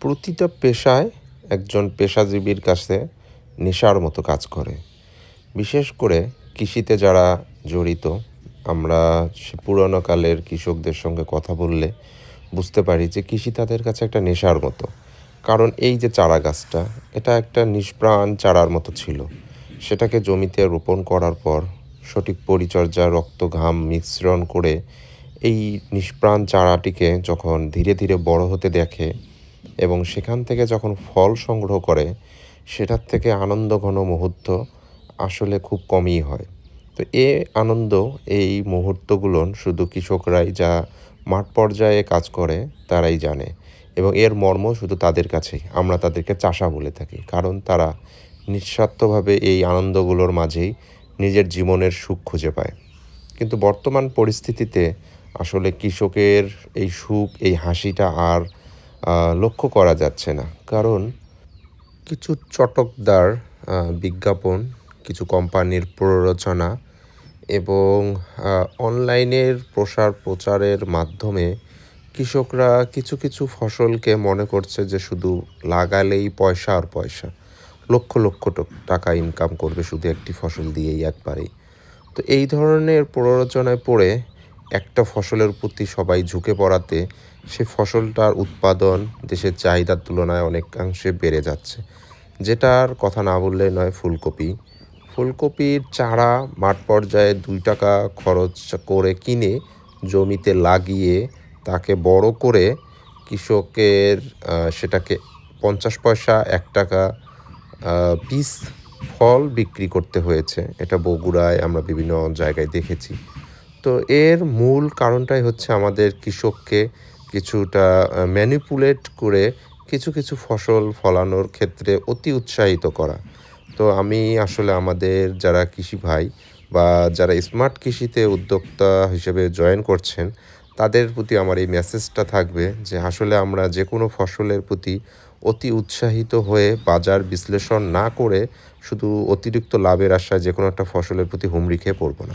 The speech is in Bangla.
প্রতিটা পেশায় একজন পেশাজীবীর কাছে নেশার মতো কাজ করে। বিশেষ করে কৃষিতে যারা জড়িত, আমরা পুরোনো কালের কৃষকদের সঙ্গে কথা বললে বুঝতে পারি যে কৃষি তাদের কাছে একটা নেশার মতো। কারণ এই যে চারা গাছটা, এটা একটা নিষ্প্রাণ চারার মতো ছিল। সেটাকে জমিতে রোপণ করার পর সঠিক পরিচর্যা রক্ত ঘাম মিশ্রণ করে এই নিষ্প্রাণ চারাটিকে যখন ধীরে ধীরে বড় হতে দেখে এবং সেখান থেকে যখন ফল সংগ্রহ করে, সেটার থেকে আনন্দ ঘন মুহূর্ত আসলে খুব কমই হয়। তো এ আনন্দ, এই মুহূর্তগুলো শুধু কৃষকরাই যা মাঠ পর্যায়ে কাজ করে, তারাই জানে। এবং এর মর্ম শুধু তাদের কাছেই, আমরা তাদেরকে চাষা বলে থাকি। কারণ তারা নিঃস্বার্থভাবে এই আনন্দগুলোর মাঝেই নিজের জীবনের সুখ খুঁজে পায়। কিন্তু বর্তমান পরিস্থিতিতে আসলে কৃষকের এই সুখ, এই হাসিটা আর লক্ষ্য করা যাচ্ছে না। কারণ কিছু চটকদার বিজ্ঞাপন, কিছু কোম্পানির প্ররোচনা এবং অনলাইনের প্রসার প্রচারের মাধ্যমে কৃষকরা কিছু কিছু ফসলকে মনে করছে যে শুধু লাগালেই পয়সা আর পয়সা। লক্ষ লক্ষ টাকা ইনকাম করবে শুধু একটি ফসল দিয়েই একবারেই। তো এই ধরনের প্ররোচনায় পড়ে একটা ফসলের প্রতি সবাই ঝুঁকে পড়াতে সে ফসলটার উৎপাদন দেশের চাহিদার তুলনায় অনেকাংশে বেড়ে যাচ্ছে। যেটার কথা না বললে নয় ফুলকপি। ফুলকপির চারা মাঠ পর্যায়ে দুই টাকা খরচ করে কিনে জমিতে লাগিয়ে তাকে বড় করে কৃষকের সেটাকে পঞ্চাশ পয়সা এক টাকা পিস ফল বিক্রি করতে হয়েছে। এটা বগুড়ায় আমরা বিভিন্ন জায়গায় দেখেছি। তো এর মূল কারণটাই হচ্ছে আমাদের কৃষককে কিছুটা ম্যানিপুলেট করে কিছু কিছু ফসল ফলানোর ক্ষেত্রে অতি উৎসাহিত করা। তো আমি আসলে আমাদের যারা কৃষি ভাই বা যারা স্মার্ট কৃষিতে উদ্যোক্তা হিসেবে জয়েন করছেন, তাদের প্রতি আমার এই মেসেজটা থাকবে যে আসলে আমরা যে কোনো ফসলের প্রতি অতি উৎসাহিত হয়ে বাজার বিশ্লেষণ না করে শুধু অতিরিক্ত লাভের আশায় যে কোনো একটা ফসলের প্রতি হুমড়ি খেয়ে পড়ব না।